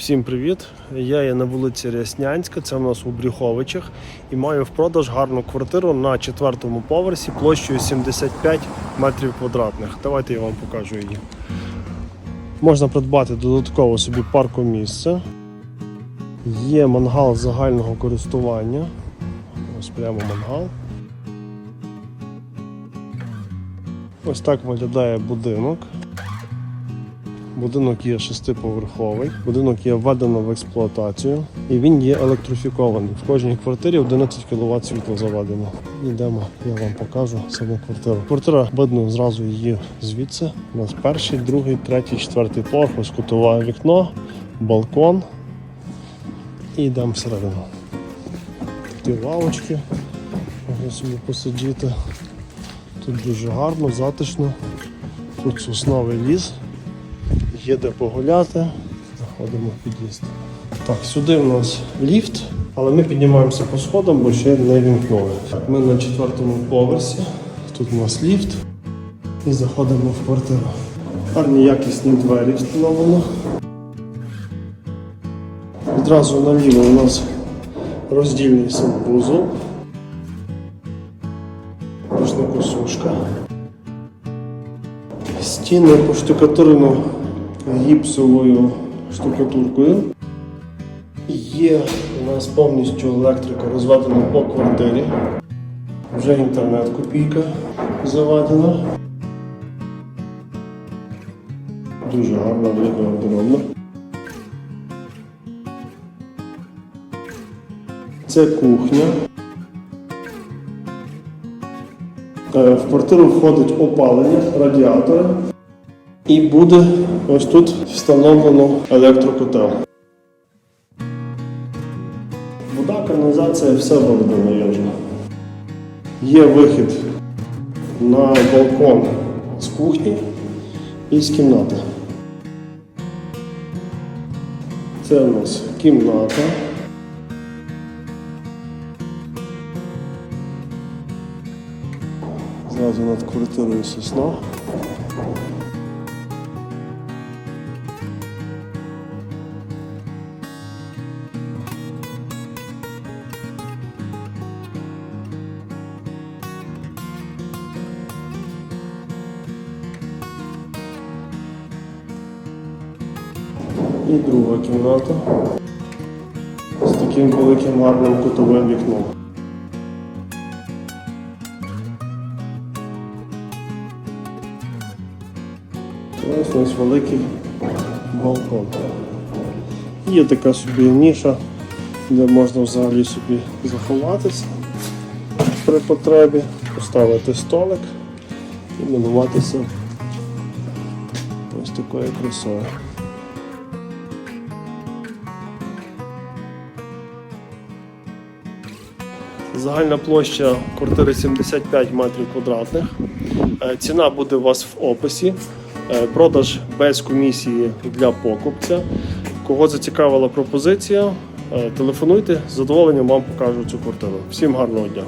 Всім привіт! Я є на вулиці Ряснянська, це в нас у Брюховичах, і маю в продаж гарну квартиру на четвертому поверсі площею 75 метрів квадратних. Давайте я вам покажу її. Можна придбати додатково собі паркомісце. Є мангал загального користування. Ось прямо мангал. Ось так виглядає будинок. Будинок є шестиповерховий, будинок є введено в експлуатацію і він є електрифікований. В кожній квартирі 11 кВт світло заведено. Йдемо, я вам покажу саму квартиру. Квартира видно зразу її звідси. У нас перший, другий, третій, четвертий поверх, ось кутове вікно, балкон. І йдемо всередину. Тут лавочки, можна собі посидіти. Тут дуже гарно, затишно. Тут сосновий ліс. Є де погуляти. Заходимо в під'їзд. Так, сюди у нас ліфт, але ми піднімаємося по сходам, бо ще не вімкнули. Ми на четвертому поверсі. Тут у нас ліфт. І заходимо в квартиру. Гарні якісні двері встановлено. Відразу наліво у нас роздільний санвузол. Рушникосушка. Стіни поштукатурено гіпсовою штукатуркою. Є у нас повністю електрика розведена по квартирі. Вже інтернет копійка заведена. Дуже гарна велика гардеробна. Це кухня. Е, В квартиру входить опалення, радіатори. І буде ось тут встановлено електрокотел. Вода, каналізація, все виведено є. Є вихід на балкон з кухні і з кімнати. Це у нас кімната. Зразу над квартирою сосна. І друга кімната з таким великим гарним кутовим вікном. Ось нас великий балкон. Є така собі ніша, де можна взагалі собі заховатися при потребі, поставити столик і мінуватися ось такою красою. Загальна площа квартири 75 метрів квадратних. Е, Ціна буде у вас в описі. Е, Продаж без комісії для покупця. Кого зацікавила пропозиція, е, телефонуйте, з задоволенням вам покажу цю квартиру. Всім гарного дня!